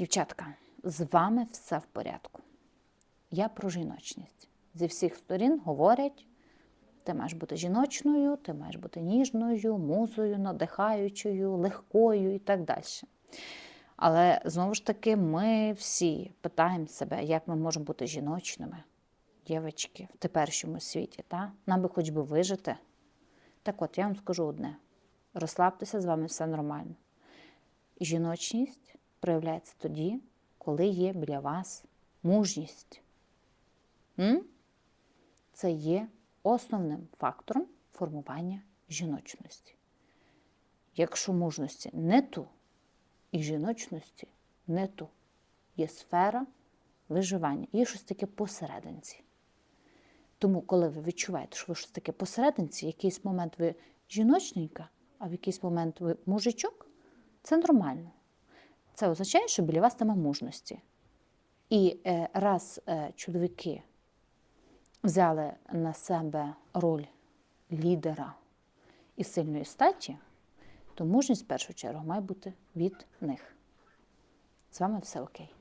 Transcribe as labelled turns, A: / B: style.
A: Дівчатка, з вами все в порядку. Я про жіночність. Зі всіх сторін говорять, ти маєш бути жіночною, ти маєш бути ніжною, музою, надихаючою, легкою і так далі. Але знову ж таки, ми всі питаємо себе, як ми можемо бути жіночними, дівчатки, в теперішньому світі. Та? Нам би хоч би вижити. Так от, я вам скажу одне: розслабтеся, з вами все нормально. Жіночність проявляється тоді, коли є біля вас мужність. Це є основним фактором формування жіночності. Якщо мужності не ту, і жіночності не ту, є сфера виживання, є щось таке посерединці. Тому, коли ви відчуваєте, що ви щось таке посерединці, в якийсь момент ви жіночненька, а в якийсь момент ви мужичок, це нормально. Це означає, що біля вас нема мужності. І е, раз е, чоловіки взяли на себе роль лідера і сильної статі, то мужність в першу чергу має бути від них. З вами все окей.